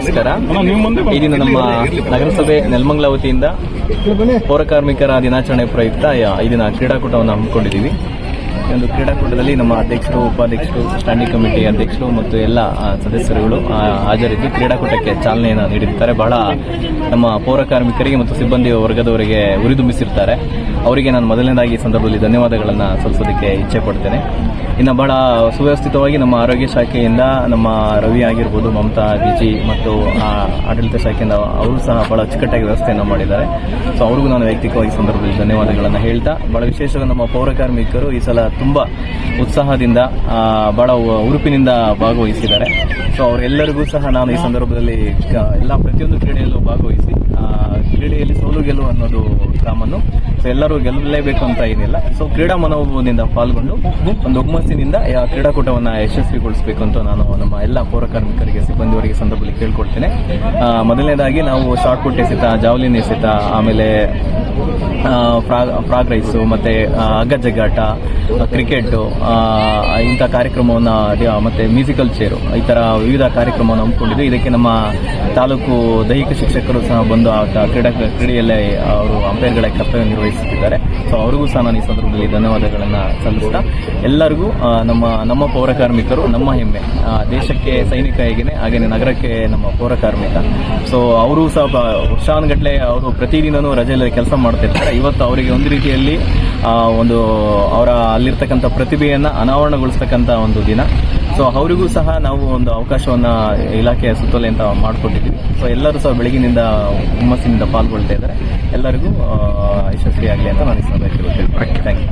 ನಮಸ್ಕಾರ. ಈ ದಿನ ನಮ್ಮ ನಗರಸಭೆ ನೆಲಮಂಗಲ ವತಿಯಿಂದ ಪೌರ ಕಾರ್ಮಿಕರ ದಿನಾಚರಣೆ ಪ್ರಯುಕ್ತ ದಿನ ಕ್ರೀಡಾಕೂಟವನ್ನು ಹಮ್ಮಿಕೊಂಡಿದ್ದೀವಿ. ಒಂದು ಕ್ರೀಡಾಕೂಟದಲ್ಲಿ ನಮ್ಮ ಅಧ್ಯಕ್ಷರು, ಉಪಾಧ್ಯಕ್ಷರು ಸ್ಟ್ಯಾಂಡಿಂಗ್ ಕಮಿಟಿ ಅಧ್ಯಕ್ಷರು ಮತ್ತು ಎಲ್ಲ ಸದಸ್ಯರುಗಳು ಹಾಜರಿದ್ದು ಕ್ರೀಡಾಕೂಟಕ್ಕೆ ಚಾಲನೆಯನ್ನು ನೀಡಿರ್ತಾರೆ ಬಹಳ ನಮ್ಮ ಪೌರ ಕಾರ್ಮಿಕರಿಗೆ ಮತ್ತು ಸಿಬ್ಬಂದಿ ವರ್ಗದವರಿಗೆ ಉರಿದುಂಬಿಸಿರ್ತಾರೆ ಅವರಿಗೆ ನಾನು ಮೊದಲನೇದಾಗಿ ಈ ಸಂದರ್ಭದಲ್ಲಿ ಧನ್ಯವಾದಗಳನ್ನು ಸಲ್ಲಿಸೋದಕ್ಕೆ ಇಚ್ಛೆ ಪಡ್ತೇನೆ. ಇನ್ನು ಬಹಳ ಸುವ್ಯವಸ್ಥಿತವಾಗಿ ನಮ್ಮ ಆರೋಗ್ಯ ಶಾಖೆಯಿಂದ ನಮ್ಮ ರವಿ ಆಗಿರ್ಬೋದು, ಮಮತಾ ವಿಜಿ ಮತ್ತು ಆಡಳಿತ ಶಾಖೆಯಿಂದ ಅವರು ಸಹ ಬಹಳ ಅಚ್ಚುಕಟ್ಟಾಗಿ ವ್ಯವಸ್ಥೆಯನ್ನು ಮಾಡಿದ್ದಾರೆ. ಸೊ ಅವ್ರಿಗೂ ನಾನು ವೈಯಕ್ತಿಕವಾಗಿ ಸಂದರ್ಭದಲ್ಲಿ ಧನ್ಯವಾದಗಳನ್ನು ಹೇಳ್ತಾ, ಬಹಳ ವಿಶೇಷವಾಗಿ ನಮ್ಮ ಪೌರ ಕಾರ್ಮಿಕರು ಈ ಸಲ ತುಂಬಾ ಉತ್ಸಾಹದಿಂದ ಬಹಳ ಉರುಪಿನಿಂದ ಭಾಗವಹಿಸಿದ್ದಾರೆ. ಸೊ ಅವರೆಲ್ಲರಿಗೂ ಸಹ ನಾನು ಈ ಸಂದರ್ಭದಲ್ಲಿ ಎಲ್ಲ ಪ್ರತಿಯೊಂದು ಕ್ರೀಡೆಯಲ್ಲೂ ಭಾಗವಹಿಸಿ ಕ್ರೀಡೆಯಲ್ಲಿ ಸೋಲು ಗೆಲುವು ಅನ್ನೋದು ಕಾಮನ್ನು ಸೊ ಎಲ್ಲರೂ ಗೆಲ್ಲಲೇಬೇಕು ಅಂತ ಏನಿಲ್ಲ. ಸೊ ಕ್ರೀಡಾ ಮನೋಭಾವದಿಂದ ಪಾಲ್ಗೊಂಡು ಒಂದು ಹುಮ್ಮಸ್ಸಿನಿಂದ ಕ್ರೀಡಾಕೂಟವನ್ನು ಯಶಸ್ವಿಗೊಳಿಸಬೇಕು ಅಂತ ನಾನು ನಮ್ಮ ಎಲ್ಲ ಪೌರ ಕಾರ್ಮಿಕರಿಗೆ ಸಿಬ್ಬಂದಿಯವರಿಗೆ ಸಂದರ್ಭದಲ್ಲಿ ಕೇಳ್ಕೊಳ್ತೇನೆ. ಮೊದಲನೇದಾಗಿ ನಾವು ಶಾರ್ಟ್ ಪುಟ್ ಎಸೆತ ಜಾವ್ಲಿನ್ ಎಸೆತ ಆಮೇಲೆ ಫ್ರಾಗ್ ರೈಸು ಮತ್ತೆ ಆ, ಹಗ್ಗ ಜಗ್ಗಾಟ ಕ್ರಿಕೆಟು ಇಂಥ ಕಾರ್ಯಕ್ರಮವನ್ನು ಮತ್ತೆ ಮ್ಯೂಸಿಕಲ್ ಚೇರು ಈ ಥರ ವಿವಿಧ ಕಾರ್ಯಕ್ರಮವನ್ನು ಹಮ್ಮಿಕೊಂಡಿದ್ದು ಇದಕ್ಕೆ ನಮ್ಮ ತಾಲೂಕು ದೈಹಿಕ ಶಿಕ್ಷಕರು ಸಹ ಬಂದು ಆ ಕ್ರೀಡಾ ಕ್ರೀಡೆಯಲ್ಲೇ ಅವರು ಅಂಪೈರ್ಗಳ ಕರ್ತವ್ಯ ನಿರ್ವಹಿಸುತ್ತಿದ್ದಾರೆ. ಸೊ ಅವರಿಗೂ ಸಹ ನಾನು ಈ ಸಂದರ್ಭದಲ್ಲಿ ಧನ್ಯವಾದಗಳನ್ನು ಸಲ್ಲಿಸ್ತಾ ಎಲ್ಲರಿಗೂ ನಮ್ಮ ನಮ್ಮ ಪೌರ ಕಾರ್ಮಿಕರು ನಮ್ಮ ಹೆಮ್ಮೆ. ದೇಶಕ್ಕೆ ಸೈನಿಕ ಹೇಗೇನೆ ಹಾಗೇನೆ ನಗರಕ್ಕೆ ನಮ್ಮ ಪೌರ ಕಾರ್ಮಿಕ. ಸೊ ಅವರು ಸಹ ವರ್ಷಾನ್ಗಟ್ಟಲೆ ಅವರು ಪ್ರತಿದಿನವೂ ರಜೆಯಲ್ಲಿ ಕೆಲಸ ಮಾಡ್ತಿರ್ತಾರೆ. ಇವತ್ತು ಅವರಿಗೆ ಒಂದು ರೀತಿಯಲ್ಲಿ ಒಂದು ಅವರ ಅಲ್ಲಿರ್ತಕ್ಕಂಥ ಪ್ರತಿಭೆಯನ್ನು ಅನಾವರಣಗೊಳಿಸ್ತಕ್ಕಂಥ ಒಂದು ದಿನ. ಸೊ ಅವರಿಗೂ ಸಹ ನಾವು ಒಂದು ಅವಕಾಶವನ್ನು ಇಲಾಖೆಯ ಸುತ್ತೋಲೆ ಅಂತ ಮಾಡಿಕೊಟ್ಟಿದ್ದೀವಿ. ಸೊ ಎಲ್ಲರೂ ಸಹ ಬೆಳಗಿನಿಂದ ಹುಮ್ಮಸ್ಸಿನಿಂದ ಪಾಲ್ಗೊಳ್ತಾ ಇದ್ದಾರೆ. ಎಲ್ಲರಿಗೂ ಯಶಸ್ವಿಯಾಗಲಿ ಅಂತ ನಾನು ಈ ಸಂದರ್ಭದಲ್ಲಿ ಥ್ಯಾಂಕ್ ಯು